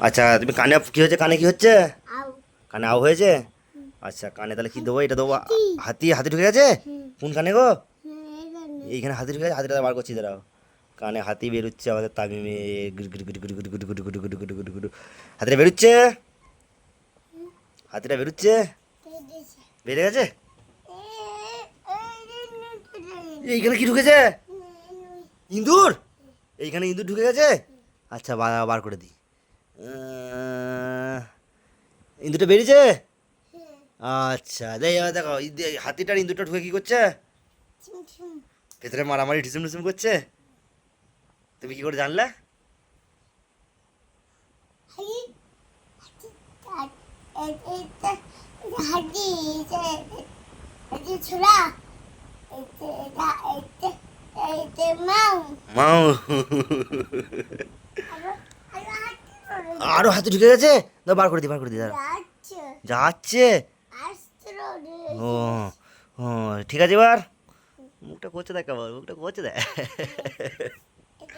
আচ্ছা তুমি কানে কি হয়েছে কানে কি হচ্ছে কানে আউ হয়েছে আচ্ছা কানে তাহলে কি দেবো এটা দেবো হাতি হাতি ঢুকে গেছে কোন কানে গো এইখানে হাতি ঢুকে গেছে হাতিটা বার করছি দাঁড়াও কানে হাতি বেরোচ্ছে আমাদের তামিমে হাতিটা বেরোচ্ছে হাতিটা বেরোচ্ছে বেড়ে গেছে এইখানে কি ঢুকেছে ইঁদুর এইখানে ইঁদুর ঢুকে গেছে আচ্ছা বার করে দিই ইঁদুরটা বেরিয়েছে আচ্ছা দেখ এবার দেখো হাতিটার ইঁদুরটা ঢুকে কি করছে ভেতরে মারামারি ঢিসুম ঢিসুম করছে তুমি কি করে জানলে মাউ মাও আরও আরও হাড্ডি ছোড়া আরও হাতে ঢুকে গেছে? দাও বার করে দি বার করে দি দাঁড়া। যাচ্ছে। ও ও ঠিক আছে এবার। মুখটা করছে দেখ মুখটা করছে দেখ।